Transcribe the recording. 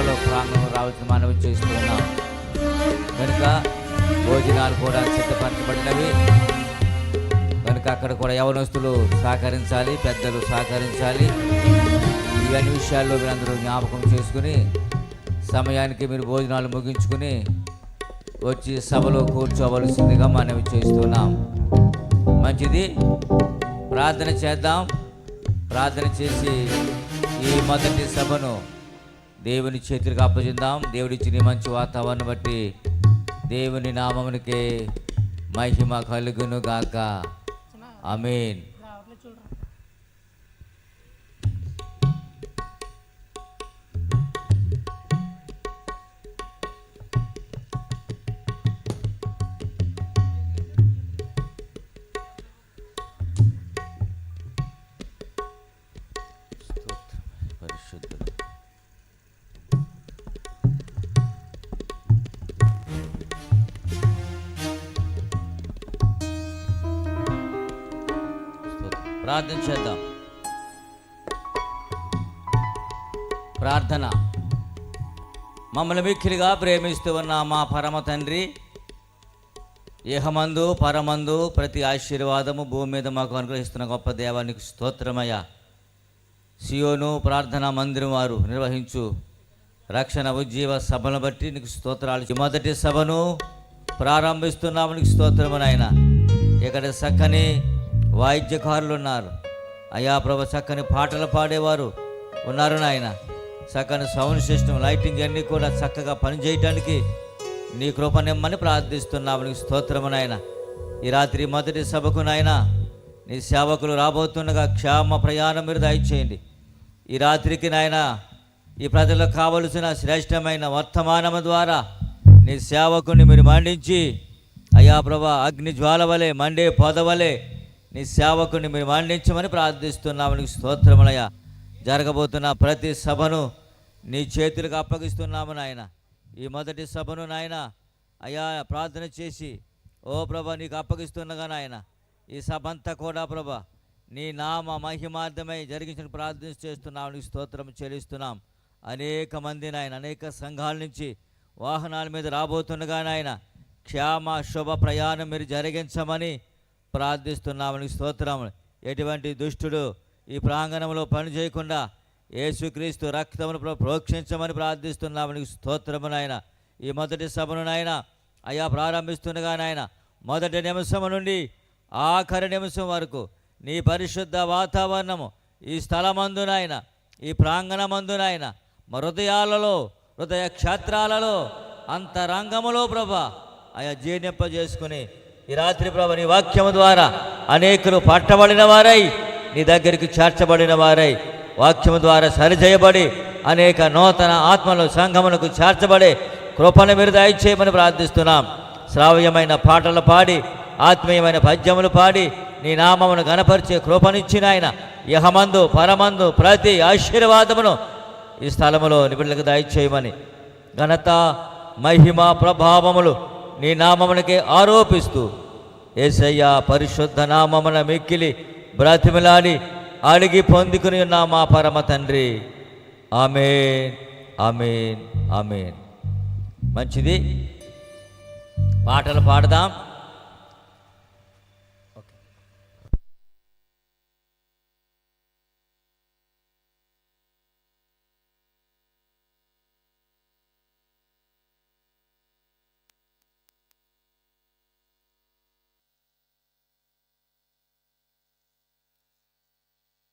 సేవలో ప్రాంగణం రావాల్సిన మనవి చేస్తున్నాం కనుక భోజనాలు కూడా సిద్ధపరచబడినవి. కనుక అక్కడ కూడా యవనస్తులు సహకరించాలి పెద్దలు సహకరించాలి. ఇవన్నీ విషయాల్లో మీరందరూ జ్ఞాపకం చేసుకుని సమయానికి మీరు భోజనాలు ముగించుకుని వచ్చి సభలో కూర్చోవలసిందిగా మనవి చేస్తున్నాం మంచిది. ప్రార్థన చేద్దాం. ప్రార్థన చేసి ఈ మొదటి సభను దేవుని చేతులకు అప్పచెందాం. దేవుడిచ్చిన మంచి వాతావరణం బట్టి దేవుని నామమునికే మహిమ కలుగును గాక. అమీన్ ప్రార్థన చేద్దాం. ప్రార్థన. మమ్మల్ని మిక్కిలిగా ప్రేమిస్తూ ఉన్న మా పరమ తండ్రి ఇహమందు పరమందు ప్రతి ఆశీర్వాదము భూమి మీద మాకు అనుగ్రహిస్తున్న గొప్ప దేవానికి స్తోత్రమయ్య. సియోను ప్రార్థనా మందిరం వారు నిర్వహించు రక్షణ ఉజ్జీవ సభను బట్టి నీకు స్తోత్రాలు మొదటి సభను ప్రారంభిస్తున్నాము నీకు స్తోత్రము నాయన. ఇక్కడ చక్కని వాయిద్యకారులు ఉన్నారు అయా ప్రభ చక్కని పాటలు పాడేవారు ఉన్నారు నాయన. చక్కని సౌండ్ సిస్టమ్ లైటింగ్ అన్నీ కూడా చక్కగా పనిచేయటానికి నీ కృప నిమ్మని ప్రార్థిస్తున్నాము. నీకు స్తోత్రము నాయన. ఈ రాత్రి మొదటి సభకు నాయన నీ సేవకులు రాబోతుండగా క్షేమ ప్రయాణం మీరు దయచేయండి. ఈ రాత్రికి నాయన ఈ ప్రజలకు కావలసిన శ్రేష్టమైన వర్తమానము ద్వారా నీ సేవకుని మీరు మండించి అయ్యా ప్రభా అగ్ని జ్వాల వలె మండే పొదవలే నీ సేవకుని మీరు మండించమని ప్రార్థిస్తున్నాము. నీకు స్తోత్రములయ్యా జరగబోతున్న ప్రతి సభను నీ చేతులకు అప్పగిస్తున్నాము నాయన. ఈ మొదటి సభను నాయన అయ్యా ప్రార్థన చేసి ఓ ప్రభా నీకు అప్పగిస్తుండగా నాయన. ఈ సభ అంతా కూడా ప్రభా నీ నామ మహిమార్థమై జరిగించిన ప్రార్థన చేస్తున్నాం నీకు స్తోత్రం చెల్లిస్తున్నాం. అనేక మంది నాయన అనేక సంఘాల నుంచి వాహనాల మీద రాబోతుండగా నాయన క్షేమ శుభ ప్రయాణం మీరు జరిగించమని ప్రార్థిస్తున్నామని స్తోత్రం ఎటువంటి దుష్టుడు ఈ ప్రాంగణంలో పని చేయకుండా యేసుక్రీస్తు రక్తమును ప్రోక్షించమని ప్రార్థిస్తున్నామని నీకు స్తోత్రము నాయన. ఈ మొదటి సభను నాయన అయా ప్రారంభిస్తుండగా నాయన మొదటి నిమిషము నుండి ఆఖరి నిమిషం వరకు నీ పరిశుద్ధ వాతావరణము ఈ స్థలమందునాయన ఈ ప్రాంగణమందు నాయన హృదయాలలో హృదయ క్షేత్రాలలో అంతరంగములో ప్రభా ఆయా జీర్ణింప చేసుకుని ఈ రాత్రి ప్రభు నీ వాక్యము ద్వారా అనేకులు పట్టబడిన వారై నీ దగ్గరికి చేర్చబడిన వారై వాక్యము ద్వారా సరిచేయబడి అనేక నూతన ఆత్మలు సంఘములకు చేర్చబడి కృపను మీరు దయచేయమని ప్రార్థిస్తున్నాం. శ్రావ్యమైన పాటలు పాడి ఆత్మీయమైన పద్యములు పాడి నీ నామమును గణపరిచే కృపనిచ్చిన ఆయన ఇహమందు పరమందు ప్రతి ఆశీర్వాదమును ఈ స్థలములో నిపుణులకు దయచేయమని ఘనత మహిమ ప్రభావములు నీ నామమునకే ఆరోపిస్తూ ఏసయ్య పరిశుద్ధ నామమున మిక్కిలి బ్రతిమిలాడి అడిగి పొందుకుని ఉన్న మా పరమ తండ్రి. Amen amen amen. మంచిది? పాటలు పాడదాం.